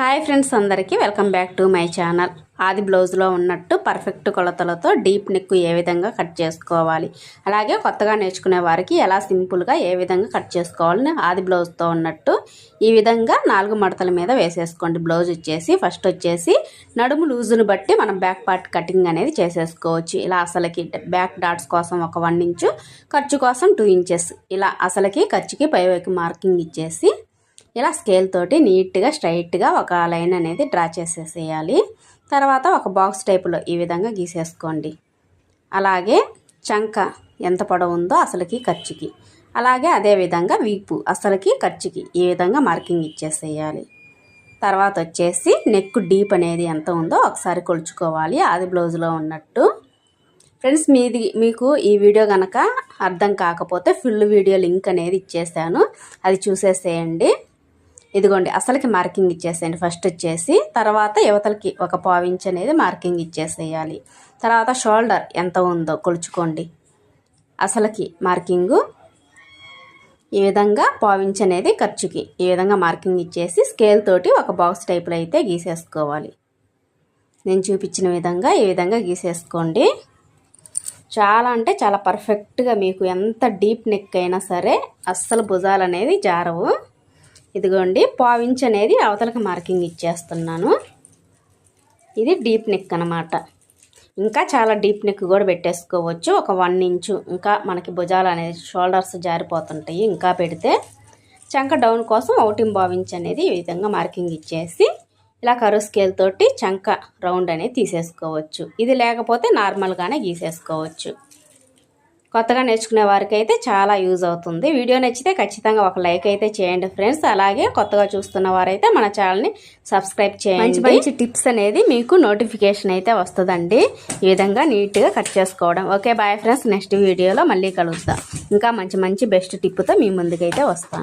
Hi friends అందరికీ welcome back to my channel. ఆది బ్లౌజ్లో ఉన్నట్టు పర్ఫెక్ట్ కొలతలతో డీప్ నెక్ ఏ విధంగా కట్ చేసుకోవాలి? అలాగే కొత్తగా నేర్చుకునే వారికి ఎలా సింపుల్గా ఏ విధంగా కట్ చేసుకోవాలని ఆది బ్లౌజ్తో ఉన్నట్టు ఈ విధంగా నాలుగు మడతల మీద వేసేసుకోండి. బ్లౌజ్ వచ్చేసి ఫస్ట్ వచ్చేసి నడుము లూజును బట్టి మనం బ్యాక్ పార్ట్ కటింగ్ అనేది చేసేసుకోవచ్చు. ఇలా అసలుకి బ్యాక్ డాట్స్ కోసం ఒక వన్ ఇంచు ఖర్చు కోసం టూ ఇంచెస్. ఇలా అసలుకి ఖర్చుకి పైవైపు మార్కింగ్ ఇచ్చేసి ఇలా స్కేల్ తోటి నీట్గా స్ట్రైట్గా ఒక లైన్ అనేది డ్రా చేసేసేయాలి. తర్వాత ఒక బాక్స్ టైపులో ఈ విధంగా గీసేసుకోండి. అలాగే చంక ఎంత పొడవు ఉందో అసలుకి ఖర్చుకి. అలాగే అదే విధంగా వీపు అసలుకి ఖర్చుకి ఈ విధంగా మార్కింగ్ ఇచ్చేసేయాలి. తర్వాత వచ్చేసి నెక్ డీప్ అనేది ఎంత ఉందో ఒకసారి కొలుచుకోవాలి. అది బ్లౌజ్లో ఉన్నట్టు. ఫ్రెండ్స్ మీది మీకు ఈ వీడియో కనుక అర్థం కాకపోతే ఫుల్ వీడియో లింక్ అనేది ఇచ్చేసాను. అది చూసేసేయండి. ఇదిగోండి అసలుకి మార్కింగ్ ఇచ్చేసేయండి. ఫస్ట్ వచ్చేసి తర్వాత యువతలకి ఒక పావించ్ అనేది మార్కింగ్ ఇచ్చేసేయాలి. తర్వాత షోల్డర్ ఎంత ఉందో కొలుచుకోండి. అసలుకి మార్కింగు ఈ విధంగా పావించ్ అనేది ఖర్చుకి ఈ విధంగా మార్కింగ్ ఇచ్చేసి స్కేల్ తోటి ఒక బాక్స్ టైప్లో అయితే గీసేసుకోవాలి. నేను చూపించిన విధంగా ఈ విధంగా గీసేసుకోండి. చాలా అంటే చాలా పర్ఫెక్ట్గా మీకు ఎంత డీప్ నెక్ అయినా సరే అస్సలు భుజాలు అనేది జారవు. ఇదిగోండి పావించ్ అనేది అవతలకి మార్కింగ్ ఇచ్చేస్తున్నాను. ఇది డీప్ నెక్ అనమాట ఇంకా చాలా డీప్ నెక్ కూడా పెట్టేసుకోవచ్చు. ఒక వన్ ఇంచు ఇంకా మనకి భుజాలు అనేది షోల్డర్స్ జారిపోతుంటాయి ఇంకా పెడితే. చంక డౌన్ కోసం ఔటింగ్ బావించి అనేది ఈ విధంగా మార్కింగ్ ఇచ్చేసి ఇలా కరు స్కేల్ తోటి చంక రౌండ్ అనేది తీసేసుకోవచ్చు. ఇది లేకపోతే నార్మల్గానే గీసేసుకోవచ్చు. కొత్తగా నేర్చుకునే వారికి అయితే చాలా యూజ్ అవుతుంది. వీడియో నచ్చితే ఖచ్చితంగా ఒక లైక్ అయితే చేయండి ఫ్రెండ్స్. అలాగే కొత్తగా చూస్తున్న వారైతే మన ఛానల్ని సబ్స్క్రైబ్ చేయండి. మంచి మంచి టిప్స్ అనేది మీకు నోటిఫికేషన్ అయితే వస్తుందండి. ఈ విధంగా నీట్గా కట్ చేసుకోవడం. Okay bye friends. నెక్స్ట్ వీడియోలో మళ్ళీ కలుద్దాం. ఇంకా మంచి మంచి బెస్ట్ టిప్తో మీ ముందుకైతే వస్తాను.